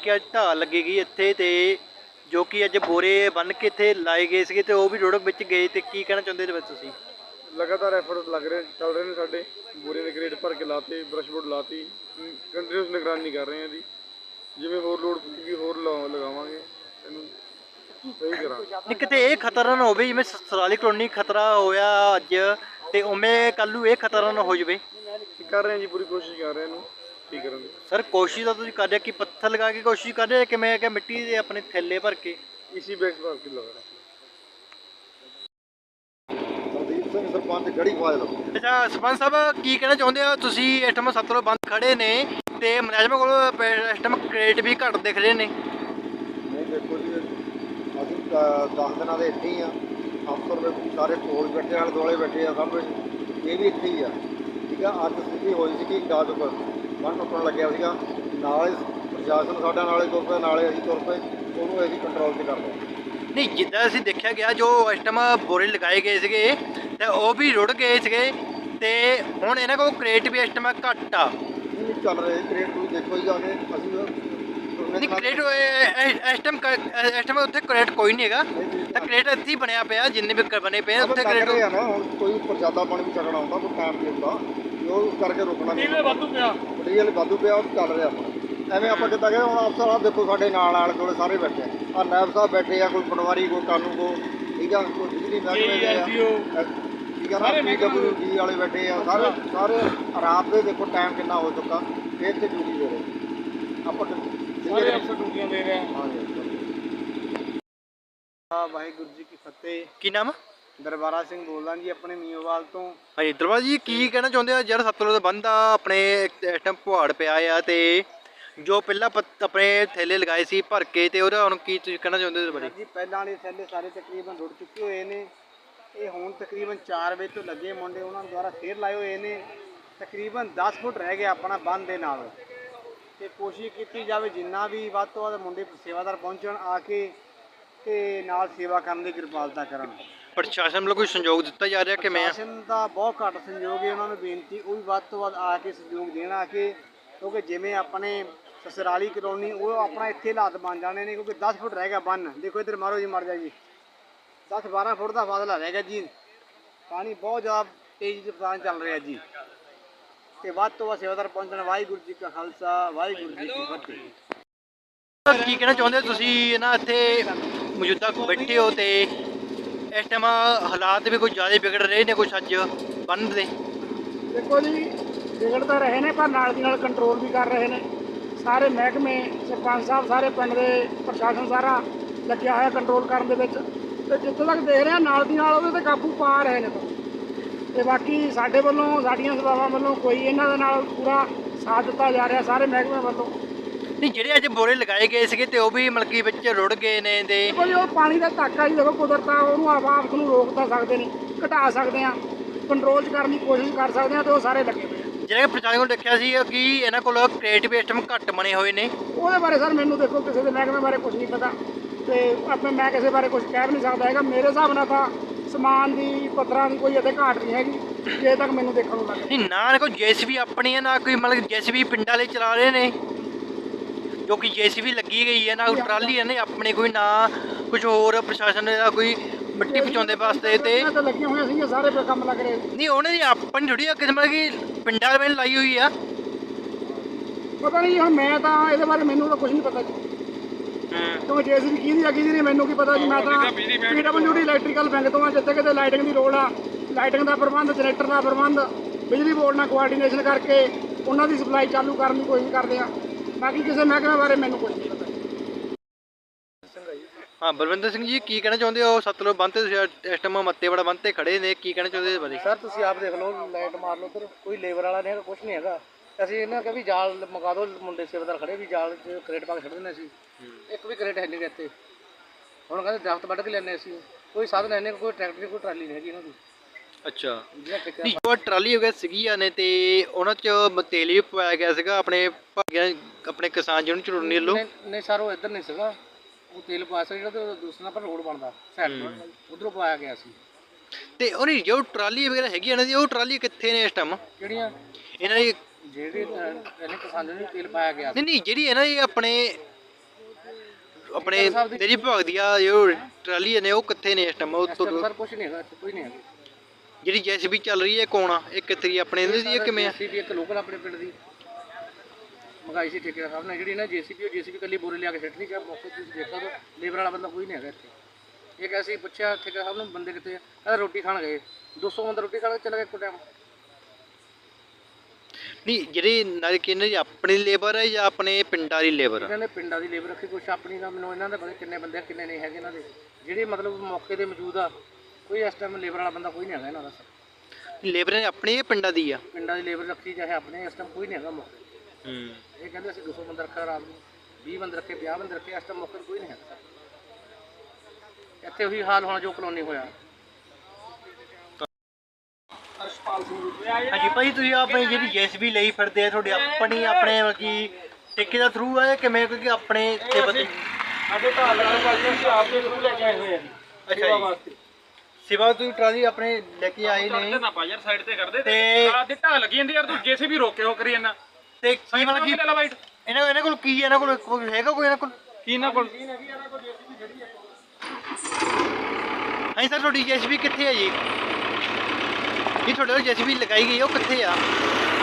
ਕਿ ਅੱਜ ਢਾਲ ਲੱਗੇਗੀ ਇੱਥੇ ਤੇ ਜੋ ਕਿ ਅੱਜ ਬੋਰੇ ਬੰਨ ਕੇ ਇੱਥੇ ਲਾਏ ਗਏ ਸੀਗੇ ਤੇ ਉਹ ਵੀ ਰੋੜਕ ਵਿੱਚ ਗਏ ਤੇ ਕੀ ਕਹਿਣਾ ਚਾਹੁੰਦੇ ਇਹਦੇ ਵਿੱਚ ਤੁਸੀਂ? ਲਗਾਤਾਰ ਐਫਰਟ ਲੱਗ ਰਹੇ ਚੱਲ ਰਹੇ ਨੇ ਸਾਡੇ। ਬੋਰੇ ਦੇ ਗ੍ਰੇਡ ਭਰ ਕੇ ਲਾਤੇ ਬ੍ਰਸ਼ ਬੋਰਡ ਲਾਤੀ। ਕੰਟੀਨਿਊਸ ਨਿਗਰਾਨੀ ਕਰ ਰਹੇ ਹਾਂ ਜੀ। ਜਿਵੇਂ ਹੋਰ ਲੋਡ ਪਊਗੀ ਹੋਰ ਲਗਾਵਾਂਗੇ। ਇਹਨੂੰ ਸਹੀ ਕਰਾਂਗੇ ਨਹੀਂ ਕਿਤੇ ਇਹ ਖਤਰਾ ਨਾ ਹੋਵੇ ਜਿਵੇਂ ਸਰਾਲੀ ਕਲੋਨੀ ਖਤਰਾ ਹੋਇਆ ਅੱਜ ਤੇ ਉਵੇਂ ਕੱਲ ਇਹ ਖਤਰਾ ਨਾ ਹੋ ਜਾਵੇ। ਕਰ ਰਹੇ ਹਾਂ ਜੀ ਪੂਰੀ ਕੋਸ਼ਿਸ਼ ਕਰ ਰਹੇ ਹਾਂ ਇਹਨੂੰ। ਠੀਕ ਸਰ ਕੋਸ਼ਿਸ਼ ਤਾਂ ਤੁਸੀਂ ਕਰ ਰਹੇ ਕਿ ਪੱਥਰ ਲਗਾ ਕੇ ਕੋਸ਼ਿਸ਼ ਕਰ ਰਹੇ ਕਿਵੇਂ ਕਿ ਮਿੱਟੀ ਦੇ ਆਪਣੇ ਥੈਲੇ ਭਰ ਕੇ? ਇਸੀ ਬੈਗ ਭਰ ਕੇ ਲਗਾ ਰਹੇ ਸਰਦੀਪ ਸਿੰਘ ਸਰਪੰਚ ਗੜੀ ਫਾਜ਼ਲ ਅੱਛਾ ਸਰਪੰਚ ਸਾਹਿਬ ਕੀ ਕਹਿਣਾ ਚਾਹੁੰਦੇ ਹੋ? ਤੁਸੀਂ ਟਾਈਮ ਸੱਤਰੋਂ ਬੰਦ ਖੜੇ ਨੇ ਤੇ ਮੁਲਾਜ਼ਮਾਂ ਕੋਲ ਟਾਈਮ ਕ੍ਰੇਟ ਵੀ ਘੱਟ ਦਿਖ ਰਹੇ ਨੇ। ਨਹੀਂ ਦੇਖੋ ਜੀ ਅਸੀਂ 10 ਦਿਨਾਂ ਦੇ ਇੱਥੇ ਹੀ ਆ ਅਫਸਰ ਦੇ ਸਾਰੇ ਕੋਲ ਬੈਠੇ ਆਲੇ ਦੁਆਲੇ ਬੈਠੇ ਆ ਸਭ ਇਹ ਵੀ ਇੱਥੇ ਹੀ ਆ। ਠੀਕ ਆ ਅੱਜ ਸਥਿਤੀ ਹੋਈ ਸੀ ਕਿ ਗਾਜਕ ਬੰਨ ਟੁੱਟਣ ਲੱਗਿਆ ਸੀਗਾ ਨਾਲੇ ਪ੍ਰਸ਼ਾਸਨ ਸਾਡਾ ਨਾਲੇ ਤੁਰ ਪਿਆ ਨਾਲੇ ਅਸੀਂ ਤੁਰ ਪਏ ਉਹਨੂੰ ਅਸੀਂ ਕੰਟਰੋਲ 'ਚ ਕਰ ਲਿਆ। ਨਹੀਂ ਜਿੱਦਾਂ ਅਸੀਂ ਦੇਖਿਆ ਗਿਆ ਜੋ ਇਸ ਟਾਈਮ ਬੋਰੇ ਲਗਾਏ ਗਏ ਸੀਗੇ ਤੇ ਉਹ ਵੀ ਰੁੜ ਗਏ ਸੀਗੇ ਤੇ ਹੁਣ ਇਹਨਾਂ ਕੋਲ ਕ੍ਰੇਟ ਵੀ ਇਸ ਟਾਈਮ ਘੱਟ ਆ। ਇਹ ਨਹੀਂ ਚੱਲ ਰਹੇ ਕ੍ਰੇਟ ਤੁਸੀਂ ਦੇਖੋ ਜਾ ਕੇ ਅਸੀਂ ਨਹੀਂ ਕ੍ਰੇਟ ਇਸ ਟਾਈਮ ਇਸ ਟਾਈਮ ਉੱਥੇ ਕ੍ਰੇਟ ਕੋਈ ਨਹੀਂ ਹੈਗਾ। ਤਾਂ ਕ੍ਰੇਟ ਇੱਥੇ ਬਣਿਆ ਪਿਆ ਜਿੰਨੇ ਵੀ ਬਣੇ ਪਏ ਉੱਥੇ ਕ੍ਰੇਟ ਨਾ ਹੁਣ ਕੋਈ ਪ੍ਰਸ਼ਾਦਾ ਪਾਣੀ ਵੀ ਛਕਣਾ ਹੁੰਦਾ ਕੋਈ ਟਾਈਮ ਨਹੀਂ ਹੁੰਦਾ। ਉਸ ਕਰਕੇ ਰੁਕਣਾ ਨਹੀਂ। ਇਹਦੇ ਵਾਧੂ ਪਿਆ? ਮਟੀਰੀਅਲ ਵਾਧੂ ਪਿਆ ਉਹ ਚੱਲ ਰਿਹਾ। ਐਵੇਂ ਆਪਾਂ ਕਿੱਦਾਂ ਗਏ ਹੁਣ ਅਫਸਰ ਆ ਦੇਖੋ ਸਾਡੇ ਨਾਲ ਨਾਲ ਕੋਲੇ ਸਾਰੇ ਬੈਠੇ ਆ। ਨਾਇਬ ਸਾਹਿਬ ਬੈਠੇ ਆ ਕੋਈ ਪਟਵਾਰੀ ਕੋਈ ਕਾਨੂੰ ਕੋ ਠੀਕ ਆ ਕੋਈ ਬਿਜਲੀ ਮਹਿਕਮੇ ਦੇ ਆ। ਠੀਕ ਆ ਨਾ ਪੀਡਬਲਯੂਡੀ ਵਾਲੇ ਬੈਠੇ ਆ ਸਾਰੇ ਸਾਰੇ ਰਾਤ ਦੇ ਦੇਖੋ ਟਾਈਮ ਕਿੰਨਾ ਹੋ ਚੁੱਕਾ ਫੇਰ ਤੇ ਡਿਊਟੀ ਦੇ ਰਹੇ। ਆਪਾਂ ਸਾਰੇ ਅਫਸਰ ਡਿਊਟੀਆਂ ਦੇ ਰਹੇ ਹਾਂ ਵਾਹਿਗੁਰੂ ਜੀ ਕੀ ਫਤਿਹ। ਕੀ ਨਾਮ ਦਰਬਾਰਾ ਸਿੰਘ ਬੋਲਦਾ ਜੀ ਆਪਣੇ ਮੀਓਵਾਲ ਤੋਂ। ਹਾਂਜੀ ਦਰਬਾਰ ਜੀ ਕੀ ਕਹਿਣਾ ਚਾਹੁੰਦੇ ਆ ਜਿਹੜਾ ਸਤਲੁਜ ਦਾ ਬੰਦ ਆ ਆਪਣੇ ਟਾਈਮ ਪੁਹਾੜ ਪਿਆ ਆ ਤੇ ਜੋ ਪਹਿਲਾਂ ਪੱਤ- ਆਪਣੇ ਥੈਲੇ ਲਗਾਏ ਸੀ ਭਰ ਕੇ ਤੇ ਉਹਦਾ ਹੁਣ ਕੀ ਤੁਸੀਂ ਕਹਿਣਾ ਚਾਹੁੰਦੇ ਹੋ ਬਾਰੇ ਜੀ? ਪਹਿਲਾਂ ਵਾਲੇ ਥੱਲੇ ਸਾਰੇ ਤਕਰੀਬਨ ਰੁੜ ਚੁੱਕੇ ਹੋਏ ਨੇ। ਇਹ ਹੁਣ ਤਕਰੀਬਨ 4 ਵਜੇ ਤੋਂ ਲੱਗੇ ਮੁੰਡੇ ਉਹਨਾਂ ਦੁਆਰਾ ਫੇਰ ਲਾਏ ਹੋਏ ਨੇ। ਤਕਰੀਬਨ 10 ਫੁੱਟ ਰਹਿ ਗਿਆ ਆਪਣਾ ਬੰਦ ਦੇ ਨਾਲ। ਤੇ ਕੋਸ਼ਿਸ਼ ਕੀਤੀ ਜਾਵੇ ਜਿੰਨਾ ਵੀ ਵੱਧ ਤੋਂ ਵੱਧ ਮੁੰਡੇ ਸੇਵਾਦਾਰ ਪਹੁੰਚਣ ਆ ਕੇ ਤੇ ਨਾਲ ਸੇਵਾ ਕਰਨ ਦੀ ਕਿਰਪਾਲਤਾ ਕਰਨ। ਪ੍ਰਸ਼ਾਸਨ ਵੱਲੋਂ ਕੋਈ ਸੰਯੋਗ ਦਿੱਤਾ ਜਾ ਰਿਹਾ ਕਿਵੇਂ ਆ ਪ੍ਰਸ਼ਾਸਨ ਦਾ ਬਹੁਤ ਘੱਟ ਸਹਿਯੋਗ ਹੈ ਉਹਨਾਂ ਨੂੰ ਬੇਨਤੀ ਉਹ ਵੀ ਵੱਧ ਤੋਂ ਵੱਧ ਆ ਕੇ ਸਹਿਯੋਗ ਦੇਣ ਆ ਕੇ ਕਿਉਂਕਿ ਜਿਵੇਂ ਆਪਣੇ ਸਸਰਾਲੀ ਕਲੋਨੀ ਉਹ ਆਪਣਾ ਇੱਥੇ ਹਾਲਾਤ ਬਣ ਜਾਣੇ ਨੇ ਕਿਉਂਕਿ 10 ਫੁੱਟ ਰਹਿ ਗਿਆ ਬੰਨ। ਦੇਖੋ ਇੱਧਰ ਮਾਰੋ ਜੀ ਮਰ ਜਾ ਜੀ 10 12 ਫੁੱਟ ਦਾ ਫਾਸਲਾ ਰਹਿ ਗਿਆ ਜੀ। ਪਾਣੀ ਬਹੁਤ ਜ਼ਿਆਦਾ ਤੇਜ਼ੀ ਰਫ਼ਤਾਰ ਨਾਲ ਚੱਲ ਰਿਹਾ ਜੀ। ਤੇ ਵੱਧ ਤੋਂ ਵੱਧ ਸੇਵਾਦਾਰ ਪਹੁੰਚਣ। ਵਾਹਿਗੁਰੂ ਜੀ ਕਾ ਖਾਲਸਾ ਵਾਹਿਗੁਰੂ ਜੀ ਕੀ ਫਤਿਹ। ਕੀ ਕਹਿਣਾ ਚਾਹੁੰਦੇ ਹੋ? ਤੁਸੀਂ ਨਾ ਇੱਥੇ ਮੌਜੂਦਾ ਬੈਠੇ ਹੋ ਤੇ ਇਸ ਟਾਈਮ ਹਾਲਾਤ ਵੀ ਕੋਈ ਜ਼ਿਆਦਾ ਵਿਗੜ ਰਹੇ ਨੇ ਕੁਝ ਅੱਜ ਬੰਨ ਦੇ। ਦੇਖੋ ਜੀ ਵਿਗੜ ਤਾਂ ਰਹੇ ਨੇ ਪਰ ਨਾਲ ਦੀ ਨਾਲ ਕੰਟਰੋਲ ਵੀ ਕਰ ਰਹੇ ਨੇ। ਸਾਰੇ ਮਹਿਕਮੇ, ਸਰਪੰਚ ਸਾਹਿਬ, ਸਾਰੇ ਪਿੰਡ ਦੇ ਪ੍ਰਸ਼ਾਸਨ ਸਾਰਾ ਲੱਗਿਆ ਹੋਇਆ ਕੰਟਰੋਲ ਕਰਨ ਦੇ ਵਿੱਚ। ਤੇ ਜਿੱਥੇ ਤੱਕ ਦੇਖ ਰਿਹਾ, ਨਾਲ ਦੀ ਨਾਲ ਉਹਦੇ ਤੇ ਕਾਬੂ ਪਾ ਰਹੇ ਨੇ ਤਾਂ। ਤੇ ਬਾਕੀ ਸਾਡੇ ਵੱਲੋਂ, ਸਾਡੀਆਂ ਸਭਾਵਾਂ ਵੱਲੋਂ ਕੋਈ ਇਹਨਾਂ ਦੇ ਨਾਲ ਪੂਰਾ ਸਾਥ ਦਿੱਤਾ ਜਾ ਰਿਹਾ, ਸਾਰੇ ਮਹਿਕਮੇ ਵੱਲੋਂ। ਨਹੀਂ ਜਿਹੜੇ ਅੱਜ ਬੋਰੇ ਲਗਾਏ ਗਏ ਸੀਗੇ ਤੇ ਉਹ ਵੀ ਮਲਕੀ ਵਿੱਚ ਰੁੜ ਗਏ ਨੇ ਤੇ ਜੀ ਉਹ ਪਾਣੀ ਦਾ ਧਾਕਾ ਜੀ ਦੇਖੋ ਕੁਦਰਤ ਆ ਉਹਨੂੰ ਆਪਾਂ ਆਪ ਨੂੰ ਰੋਕ ਤਾਂ ਸਕਦੇ ਨਹੀਂ ਘਟਾ ਸਕਦੇ ਆ ਕੰਟਰੋਲ ਕਰਨ ਦੀ ਕੋਸ਼ਿਸ਼ ਕਰ ਸਕਦੇ ਆ ਤੇ ਉਹ ਸਾਰੇ ਲੱਗੇ ਹੋਏ ਆ। ਜਿਹੜੇ ਪ੍ਰਸ਼ਾਸਨ ਕੋਲ ਦੇਖਿਆ ਸੀ ਕਿ ਇਹਨਾਂ ਕੋਲ ਕ੍ਰੇਟ ਵੀ ਇਸ ਟਾਈਮ ਘੱਟ ਬਣੇ ਹੋਏ ਨੇ। ਉਹਦੇ ਬਾਰੇ ਸਰ ਮੈਨੂੰ ਦੇਖੋ ਕਿਸੇ ਦੇ ਮਹਿਕਮੇ ਬਾਰੇ ਕੁਝ ਨਹੀਂ ਪਤਾ ਤੇ ਆਪਣੇ ਮੈਂ ਕਿਸੇ ਬਾਰੇ ਕੁਝ ਕਹਿ ਵੀ ਨਹੀਂ ਸਕਦਾ ਹੈਗਾ। ਮੇਰੇ ਹਿਸਾਬ ਨਾਲ ਤਾਂ ਸਮਾਨ ਦੀ ਪੱਥਰਾਂ ਦੀ ਕੋਈ ਇੱਥੇ ਘਾਟ ਨਹੀਂ ਹੈਗੀ ਜੇ ਤੱਕ ਮੈਨੂੰ ਦੇਖਣ ਨੂੰ ਲੱਗੇ ਨਹੀਂ ਨਾ ਕੋਈ ਜੀਸੀਬੀ ਆਪਣੀ ਹੈ ਨਾ ਕੋਈ ਮਤਲਬ ਜੀਸੀਬੀ ਪਿੰਡਾਂ ਵਾਲੇ ਚਲਾ ਰਹੇ ਨੇ। ਜੋ ਕਿ ਜੀਸੀਬੀ ਲੱਗੀ ਗਈ ਹੈ ਨਾ ਕੋਈ ਟਰਾਲੀ ਹੈ ਨੇ ਆਪਣੇ ਕੋਈ ਨਾ ਕੁਝ ਹੋਰ ਪ੍ਰਸ਼ਾਸਨ ਦਾ ਕੋਈ ਮਿੱਟੀ ਪਹੁੰਚਾਉਂਦੇ ਵਾਸਤੇ ਤੇ ਇਹਨਾਂ ਤੇ ਲੱਗੀਆਂ ਹੋਈਆਂ ਸੀਗੀਆਂ ਸਾਰੇ ਪੇ ਕੰਮ ਲੱਗ ਰਹੇ ਨਹੀਂ ਉਹਨੇ ਦੀ ਆਪਣੀ ਥੋੜੀ ਆ ਕਿਸਮ ਕਿ ਪਿੰਡਾਂ ਨੇ ਲਾਈ ਹੋਈ ਆ। ਪਤਾ ਨਹੀਂ ਹੁਣ ਮੈਂ ਤਾਂ ਇਹਦੇ ਬਾਰੇ ਮੈਨੂੰ ਤਾਂ ਕੁਝ ਨਹੀਂ ਪਤਾ ਜੀ। ਕਿਉਂਕਿ ਜੇਸੀਬੀ ਕਿਹਦੀ ਲੱਗੀ ਦੀ ਨਹੀਂ ਮੈਨੂੰ ਕੀ ਪਤਾ ਜੀ ਮੈਂ ਤਾਂ ਪੀਡਬਲਯੂਡੀ ਇਲੈਕਟ੍ਰੀਕਲ ਬੈਂਕ ਤੋਂ ਆ ਜਿੱਥੇ ਕਿਤੇ ਲਾਈਟਿੰਗ ਦੀ ਲੋੜ ਆ। ਲਾਈਟਿੰਗ ਦਾ ਪ੍ਰਬੰਧ ਜਨਰੇਟਰ ਦਾ ਪ੍ਰਬੰਧ ਬਿਜਲੀ ਬੋਰਡ ਨਾਲ ਕੋਆਰਡੀਨੇਸ਼ਨ ਕਰਕੇ ਉਹਨਾਂ ਦੀ ਸਪਲਾਈ ਚਾਲੂ ਕਰਨ ਦੀ ਕੋਸ਼ਿਸ਼ ਕਰਦੇ ਆ। ਬਾਕੀ ਕਿਸੇ ਮਹਿਕਮੇ ਬਾਰੇ ਮੈਨੂੰ ਕੁਝ ਨਹੀਂ ਪਤਾ। ਹਾਂ ਬਲਵਿੰਦਰ ਸਿੰਘ ਜੀ ਕੀ ਕਹਿਣਾ ਚਾਹੁੰਦੇ ਹੋ? ਸਤਲੁਜ ਬੰਦ ਤੇ ਤੁਸੀਂ ਇਸ ਟਾਈਮ ਮੱਤੇ ਬੜਾ ਬੰਦ ਤੇ ਖੜੇ ਨੇ ਕੀ ਕਹਿਣਾ ਚਾਹੁੰਦੇ ਇਸ ਬਾਰੇ? ਸਰ ਤੁਸੀਂ ਆਪ ਦੇਖ ਲਓ ਲਾਈਟ ਮਾਰ ਲਓ ਉਧਰ। ਕੋਈ ਲੇਬਰ ਵਾਲਾ ਨਹੀਂ ਹੈਗਾ ਕੁਝ ਨਹੀਂ ਹੈਗਾ। ਅਸੀਂ ਇਹਨਾਂ ਕਿਹਾ ਵੀ ਜਾਲ ਮਗਾ ਦਿਓ ਮੁੰਡੇ ਸੇਵਾਦਾਰ ਖੜੇ ਵੀ ਜਾਲ 'ਚ ਕਰੇਟ ਪਾ ਕੇ ਛੱਡ ਦਿੰਦੇ ਅਸੀਂ। ਇੱਕ ਵੀ ਕਰੇਟ ਹੈ ਨਹੀਂ ਇੱਥੇ। ਹੁਣ ਕਹਿੰਦੇ ਦਰਖਤ ਵੱਢ ਕੇ ਲੈਣੇ ਅਸੀਂ। ਕੋਈ ਸਾਧਨ ਹੈ ਨਹੀਂ ਕੋਈ ਟਰੈਕਟਰ ਕੋਈ ਟਰਾਲੀ ਨਹੀਂ ਹੈਗੀ ਇਹਨਾਂ ਦੀ। ਅੱਛਾ। ਨਹੀਂ ਜੋ ਟਰਾਲੀ ਵਗੈਰਾ ਸੀਗੀਆਂ ਨੇ ਤੇ ਉਹਨਾਂ ਚ ਮ- ਤੇਲ ਵੀ ਪਾਇਆ ਗਿਆ ਸੀਗਾ ਆਪਣੇ ਭਾਗਿਆਂ ਆਪਣੇ ਕਿਸਾਨ ਜਿਹਨੂੰ ਚੁਣਨੀ ਲੋ ਨਹੀਂ ਨਹੀਂ ਸਰ ਉਹ ਇੱਧਰ ਨਹੀਂ ਸੀਗਾ। ਉਹ ਤੇਲ ਪਾਇਆ ਸੀ ਜਿਹੜਾ ਤੇ ਉਹ ਦੂਸਰਾ ਪਰ ਰੋਡ ਬਣਦਾ ਸਾਈਡ ਉਧਰੋਂ ਪਾਇਆ ਗਿਆ ਸੀ। ਤੇ ਉਹਨੀ ਜੋ ਟਰਾਲੀ ਵਗੈਰਾ ਹੈਗੀ ਇਹਨਾਂ ਦੀ ਉਹ ਟਰਾਲੀ ਕਿੱਥੇ ਨੇ ਇਸ ਟਾਈਮ ਕਿਹੜੀਆਂ? ਇਹਨਾਂ ਦੀ ਜਿਹੜੀ ਅਹ, ਇਹਨੇ ਕਿਸਾਨ ਨੂੰ ਤੇਲ ਪਾਇਆ ਗਿਆ ਨਹੀਂ ਨਹੀਂ ਜਿਹੜੀ ਇਹਨਾਂ ਦੀ ਆਪਣੇ ਆਪਣੇ ਤੇਰੀ ਦੀ ਆ ਜੋ ਟਰਾਲੀ ਨੇ ਉਹ ਕਿੱਥੇ ਨੇ ਇਸ ਟਾਈਮ ਉਹ ਤੋਂ ਸਰ ਕੁਝ ਨਹੀਂ ਹੈਗਾ ਇੱਥੇ ਕੋਈ ਨਹੀਂ ਹੈਗਾ। ਜਿਹੜੀ ਜੈਸੀਬੀ ਚੱਲ ਰਹੀ ਹੈ ਕੌਣ ਆ? ਇਹ ਦੀ ਆਪਣੇ ਇਹਦੀ ਦੀ ਹੈ ਕਿਵੇਂ ਆ? ਜੀਸੀਬੀ ਇੱਕ ਲੋਕਲ ਆਪਣੇ ਪਿੰਡ ਦੀ। ਮੰਗਾਈ ਸੀ ਠੇਕੇਦਾਰ ਸਾਹਿਬ ਨੇ ਜਿਹੜੀ ਨਾ ਜੀਸੀਬੀ ਉਹ ਜੀਸੀਬੀ ਕੱਲੀ ਬੋਰੇ ਲਿਆ ਕੇ ਸਿੱਟ ਨਹੀਂ ਗਿਆ ਮੌਕੇ ਤੇ ਤੁਸੀਂ ਦੇਖ ਸਕਦੇ ਹੋ ਲੇਬਰ ਵਾਲਾ ਬੰਦਾ ਕੋਈ ਨਹੀਂ ਹੈਗਾ ਇੱਥੇ। ਇੱਕ ਅਸੀਂ ਪੁੱਛਿਆ ਠੇਕੇਦਾਰ ਸਾਹਿਬ ਨੂੰ ਬੰਦੇ ਕਿੱਥੇ ਆ? ਕਹਿੰਦਾ ਰੋਟੀ ਖਾਣ ਗਏ। 200 ਬੰਦਾ ਰੋਟੀ ਖਾਣ ਚਲੇ ਗਏ ਇੱਕੋ ਟਾਈਮ ਨਹੀਂ ਜਿਹੜੀ ਨਾਲ ਕਿੰਨੇ ਆਪਣੀ ਲੇਬਰ ਹੈ ਜਾਂ ਆਪਣੇ ਪਿੰਡਾਂ ਦੀ ਲੇਬਰ ਇਹਨਾਂ ਨੇ ਪਿੰਡਾਂ ਦੀ ਲੇਬਰ ਰੱਖੀ ਕੁਛ ਆਪਣੀ ਦਾ ਮੈਨੂੰ ਇਹਨਾਂ ਦਾ ਪਤਾ ਕਿੰਨੇ ਬੰਦੇ ਆ, ਕਿੰਨੇ ਨਹੀਂ ਹੈਗੇ ਇਹਨਾਂ ਦੇ। ਜਿਹੜੇ ਮਤਲਬ ਮੌਕੇ ਤੇ ਮੌਜੂਦ ਆ ਕੋਈ ਇਸ ਟਾਈਮ ਲੇਬਰ ਵਾਲਾ ਬੰਦਾ ਕੋਈ ਨਹੀਂ ਹੈਗਾ ਇਹਨਾਂ ਦਾ ਸਰ। ਲੇਬਰ ਨੇ ਆਪਣੀ ਹੈ ਪਿੰਡਾਂ ਦੀ ਆ? ਪਿੰਡਾਂ ਦੀ ਲੇਬਰ ਰੱਖੀ ਚਾਹੇ ਆਪਣੇ ਇਸ ਟਾਈਮ ਕੋਈ ਨਹੀਂ ਹੈਗਾ ਤੇ। ਹੂੰ। ਇਹ ਕਹਿੰਦੇ ਅਸੀਂ 200 ਬੰਦਾ ਰੱਖਿਆ ਰਾਤ ਨੂੰ 20 ਬੰਦੇ ਰੱਖੇ 50 ਬੰਦੇ ਰੱਖੇ ਇਸ ਟਾਈਮ ਤੇ ਕੋਈ ਨਹੀਂ ਹੈਗਾ ਸਰ। ਇੱਥੇ ਉਹੀ ਹਾਲ ਹੋਣਾ ਜੋ ਕਲੋਨੀ ਹੋਇਆ। ਹਾਂਜੀ ਭਾਈ ਤੁਸੀਂ ਆਪਣੀ ਜਿਹੜੀ ਜੈਸੀਬੀ ਲਈ ਫਿਰਦੇ ਆ ਤੁਹਾਡੀ ਆਪਣੀ ਆਪਣੇ ਮਤਲਬ ਕਿ ਠੇਕੇ ਦਾ ਥਰੂ ਆ ਜਾਂ ਕਿਵੇਂ? ਕਿਉਂਕਿ ਆਪਣੇ ਤੇ ਬੰਦੇ ਸਾਡੇ ਘਰ ਲਗਾਉਣ ਵਾਲੇ ਅਸੀਂ ਆਪ ਦੇ ਥਰੂ ਲੈ ਕੇ ਆਏ ਹੋਏ ਆ ਜੀ ਅੱਛਾ ਜੀ। ਸੇਵਾ ਤੁਸੀਂ ਟਰਾਲੀ ਆਪਣੇ ਲੈ ਕੇ ਆਏ ਨੇ। ਨਾ ਪਾ ਯਾਰ ਸਾਈਡ ਤੇ ਕਰਦੇ ਤੇ ਆ ਦੇ ਢਾਹ ਲੱਗੀ ਜਾਂਦੀ ਯਾਰ ਤੂੰ ਜੇਸੇ ਵੀ ਰੋਕੇ ਹੋ ਕਰੀ ਜਾਂਦਾ। ਤੇ ਕੀ ਮਤਲਬ ਕਿ ਲੈ ਬਾਈਟ ਇਹਨਾਂ ਇਹਨਾਂ ਕੋਲ ਕੀ ਹੈ? ਇਹਨਾਂ ਕੋਲ ਕੋਈ ਹੈਗਾ ਕੋਈ ਇਹਨਾਂ ਕੋਲ? ਕੀ ਨਾ ਕੋਲ? ਹਾਂਜੀ ਸਰ ਤੁਹਾਡੀ ਜੈਸੀਬੀ ਕਿੱਥੇ ਹੈ ਜੀ? ਜੀ ਤੁਹਾਡੇ ਕੋਲ ਜੈਸੀਬੀ ਲਗਾਈ ਗਈ ਹੈ, ਉਹ ਕਿੱਥੇ ਆ?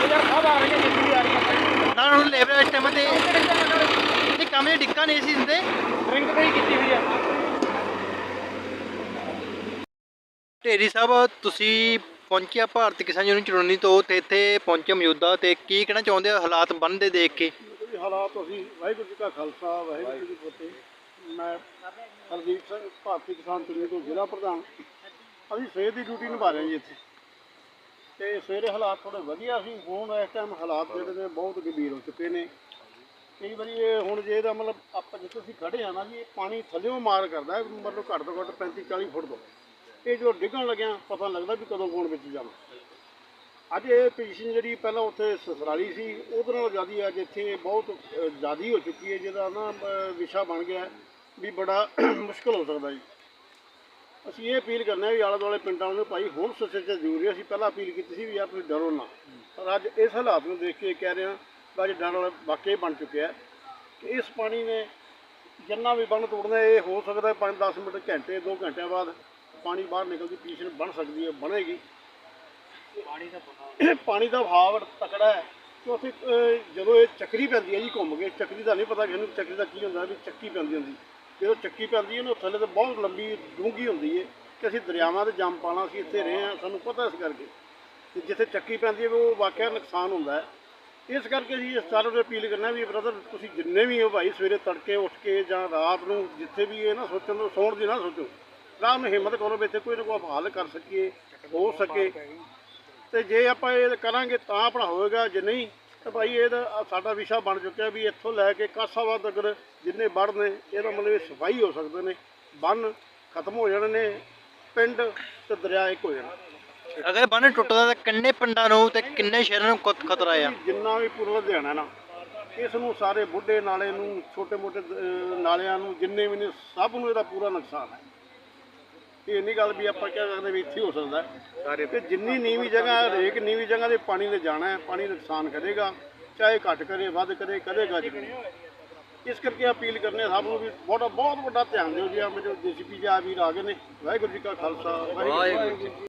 ਯਾਰ ਸਭ ਆ ਰਹੀ ਹੈ ਜਿੱਥੇ ਆ ਰਹੀ ਹੈ। ਨਾ ਹੁਣ ਲੇਬਰ ਇਸ ਟਾਈਮ ਤੇ ਇਹ ਕੰਮ ਦੇ ਡਿੱਕਾ ਨਹੀਂ ਸੀ ਦਿੰਦੇ ਡਰਿੰਕ ਤੇ ਹੀ ਕੀਤੀ ਹੋਈ ਹੈ ਢੇਰੀ ਸਾਹਿਬ, ਤੁਸੀਂ ਪਹੁੰਚਿਆ ਭਾਰਤੀ ਕਿਸਾਨ ਯੂਨੀਅਨ ਚੜੋਨੀ ਤੋਂ ਤੇ ਇੱਥੇ ਪਹੁੰਚੇ ਮੌਜੂਦਾ ਤੇ ਕੀ ਕਹਿਣਾ ਚਾਹੁੰਦੇ ਹੋ ਹਾਲਾਤ ਬਣਦੇ ਦੇਖ ਕੇ? ਇਹ ਹਾਲਾਤ ਅਸੀਂ ਵਾਹਿਗੁਰੂ ਜੀ ਕਾ ਖਾਲਸਾ, ਵਾਹਿਗੁਰੂ ਜੀ ਕੀ ਫਤਿਹ। ਮੈਂ ਹਰਦੀਪ ਸਿੰਘ, ਭਾਰਤੀ ਕਿਸਾਨ ਯੂਨੀਅਨ ਤੋਂ ਜ਼ਿਲ੍ਹਾ ਪ੍ਰਧਾਨ। ਅਸੀਂ ਸਵੇਰ ਦੀ ਡਿਊਟੀ ਨਿਭਾ ਰਹੇ ਹਾਂ ਜੀ ਇੱਥੇ। ਤੇ ਸਵੇਰੇ ਹਾਲਾਤ ਥੋੜੇ ਵਧੀਆ ਸੀ, ਹੁਣ ਇਸ ਟਾਈਮ ਹਾਲਾਤ ਜਿਹੜੇ ਨੇ ਬਹੁਤ ਗੰਭੀਰ ਹੋ ਚੁੱਕੇ ਨੇ। ਕਈ ਵਾਰੀ ਇਹ ਹੁਣ ਜੇ ਇਹਦਾ ਮਤਲਬ ਆਪਾਂ ਜਿੱਥੇ ਅਸੀਂ ਖੜੇ ਆ ਨਾ ਜੀ, ਇਹ ਪਾਣੀ ਥੱਲਿਓਂ ਮਾਰ ਕਰਦਾ, ਮਤਲਬ ਘੱਟ ਤੋਂ ਘੱਟ 35 40 ਫੁੱਟ ਤੋਂ। ਇਹ ਜਦੋਂ ਡਿੱਗਣ ਲੱਗਿਆ ਪਤਾ ਲੱਗਦਾ ਵੀ ਕਦੋਂ ਕੋਣ ਵਿੱਚ ਜਾਣਾ ਅੱਜ ਇਹ ਪੋਜੀਸ਼ਨ ਜਿਹੜੀ ਪਹਿਲਾਂ ਉੱਥੇ ਸਸਰਾਲੀ ਸੀ ਉਹਦੇ ਨਾਲ ਜ਼ਿਆਦੀ ਅੱਜ ਇੱਥੇ ਬਹੁਤ ਅ, ਜ਼ਿਆਦੀ ਹੋ ਚੁੱਕੀ ਹੈ ਜਿਹਦਾ ਨਾ ਵਿਸ਼ਾ ਬਣ ਗਿਆ ਵੀ ਬੜਾ ਮੁਸ਼ਕਲ ਹੋ ਸਕਦਾ ਜੀ। ਅਸੀਂ ਇਹ ਅਪੀਲ ਕਰਨਾ ਵੀ ਆਲੇ ਦੁਆਲੇ ਪਿੰਡਾਂ ਨੂੰ ਭਾਈ ਹੁਣ ਸੁਚੇਤ ਜ਼ਰੂਰੀ ਹੈ। ਅਸੀਂ ਪਹਿਲਾਂ ਅਪੀਲ ਕੀਤੀ ਸੀ ਵੀ ਯਾਰ ਤੁਸੀਂ ਡਰੋ ਨਾ। ਪਰ ਅੱਜ ਇਸ ਹਾਲਾਤ ਨੂੰ ਦੇਖ ਕੇ ਕਹਿ ਰਹੇ ਹਾਂ ਵੀ ਅੱਜ ਡਰ ਵਾਲਾ ਵਾਕਿਆ ਬਣ ਚੁੱਕਿਆ ਕਿ ਇਸ ਪਾਣੀ ਨੇ ਜਿੰਨਾ ਵੀ ਬੰਨ ਤੋੜਨਾ ਇਹ ਹੋ ਸਕਦਾ 5-10 ਮਿੰਟ ਘੰਟੇ 2 ਘੰਟਿਆਂ ਬਾਅਦ ਪਾਣੀ ਬਾਹਰ ਨਿਕਲਦੀ ਪੋਜੀਸ਼ਨ ਬਣ ਸਕਦੀ ਹੈ ਬਣੇਗੀ। ਪਾਣੀ ਦਾ ਵਹਾਅ ਤਕੜਾ ਹੈ। ਕਿ ਉੱਥੇ ਅਹ, ਜਦੋਂ ਇਹ ਚੱਕਰੀ ਪੈਂਦੀ ਹੈ ਜੀ ਘੁੰਮ ਕੇ ਚੱਕਰੀ ਦਾ ਨਹੀਂ ਪਤਾ ਕਿ ਇਹਨੂੰ ਚੱਕਰੀ ਦਾ ਕੀ ਹੁੰਦਾ ਵੀ ਚੱਕੀ ਪੈਂਦੀ ਹੁੰਦੀ। ਜਦੋਂ ਚੱਕੀ ਪੈਂਦੀ ਹੈ ਨਾ ਥੱਲੇ ਤੇ ਬਹੁਤ ਲੰਬੀ ਡੂੰਘੀ ਹੁੰਦੀ ਹੈ ਕਿ ਅਸੀਂ ਦਰਿਆਵਾਂ ਤੇ ਜੰਮ ਪਾਣਾ ਅਸੀਂ ਇੱਥੇ ਰਹੇ ਹਾਂ ਸਾਨੂੰ ਪਤਾ ਇਸ ਕਰਕੇ। ਕਿ ਜਿੱਥੇ ਚੱਕੀ ਪੈਂਦੀ ਹੈ ਉਹ ਵਾਕਿਆ ਨੁਕਸਾਨ ਹੁੰਦਾ ਹੈ। ਇਸ ਕਰਕੇ ਅਸੀਂ ਇਸ ਸਾਰਿਆਂ ਨੂੰ ਅਪੀਲ ਕਰਨਾ ਵੀ ਬ੍ਰਦਰ ਤੁਸੀਂ ਜਿੰਨੇ ਵੀ ਹੋ ਭਾਈ ਸਵੇਰੇ ਤੜਕੇ ਉੱਠ ਕੇ ਜਾਂ ਰਾਤ ਨੂੰ ਜਿੱਥੇ ਵੀ ਇਹ ਨਾ ਸੋਚਣ ਸੌਣ ਦੀ ਨਾ ਸੋਚੋ। ਨੂੰ ਹਿੰਮਤ ਕਰੋ ਵੀ ਇੱਥੇ ਕੋਈ ਨਾ ਕੋਈ ਆਪਾਂ ਹੱਲ ਕਰ ਸਕੀਏ ਹੋ ਸਕੇ। ਤੇ ਜੇ ਆਪਾਂ ਇਹ ਕਰਾਂਗੇ ਤਾਂ ਆਪਣਾ ਹੋਏਗਾ ਜੇ ਨਹੀਂ ਤਾਂ ਭਾਈ ਇਹਦਾ ਸਾਡਾ ਵਿਸ਼ਾ ਬਣ ਚੁੱਕਿਆ ਵੀ ਇੱਥੋਂ ਲੈ ਕੇ ਕਾਸਾਬਾਦ ਤੱਕ ਜਿੰਨੇ ਵੜ ਨੇ ਇਹਦਾ ਮਤਲਬ ਇਹ ਸਫ਼ਾਈ ਹੋ ਸਕਦੇ ਨੇ ਬੰਨ ਖਤਮ ਹੋ ਜਾਣੇ ਨੇ ਪਿੰਡ ਤੇ ਦਰਿਆ ਇੱਕ ਹੋ ਜਾਣਾ। ਅਗਰ ਬੰਨ ਟੁੱਟਦਾ ਤਾਂ ਕਿੰਨੇ ਪਿੰਡਾਂ ਨੂੰ ਤੇ ਕਿੰਨੇ ਸ਼ਹਿਰਾਂ ਨੂੰ ਖਤ- ਖਤਰਾ ਆ? ਜਿੰਨਾ ਵੀ ਪੂਰਾ ਲੁਧਿਆਣਾ ਨਾ ਇਸ ਨੂੰ ਸਾਰੇ ਬੁੱਢੇ ਨਾਲੇ ਨੂੰ ਛੋਟੇ ਮੋਟੇ ਨਾਲਿਆਂ ਨੂੰ ਜਿੰਨੇ ਵੀ ਨੇ ਸਭ ਨੂੰ ਇਹਦਾ ਪੂਰਾ ਨੁਕਸਾਨ ਹੈ। ਇਹ ਨਹੀਂ ਗੱਲ ਵੀ ਆਪਾਂ ਕਹਿ ਸਕਦੇ ਵੀ ਇੱਥੇ ਹੋ ਸਕਦਾ ਸਾਰੇ ਤੇ ਜਿੰਨੀ ਨੀਵੀਂ ਜਗ੍ਹਾ ਹਰੇਕ ਨੀਵੀਂ ਜਗ੍ਹਾ ਦੇ ਪਾਣੀ ਨੇ ਜਾਣਾ ਹੈ ਪਾਣੀ ਨੁਕਸਾਨ ਕਰੇਗਾ ਚਾਹੇ ਘੱਟ ਕਰੇ ਵੱਧ ਕਰੇ ਕਰੇਗਾ ਜ਼ਰੂਰ ਇਸ ਕਰਕੇ ਅਪੀਲ ਕਰਨੇ ਸਭ ਨੂੰ ਵੀ ਬਹੁਤ ਬਹੁਤ ਵੱਡਾ ਧਿਆਨ ਦਿਓ ਜੀ ਆ ਮੇਰੇ ਜੀਸੀਪੀ ਜੀ ਆ ਵੀਰ ਆ ਗਏ ਨੇ। ਵਾਹਿਗੁਰੂ ਜੀ ਕਾ ਖਾਲਸਾ ਵਾਹਿਗੁਰੂ ਜੀ ਕੀ ਫਤਿਹ।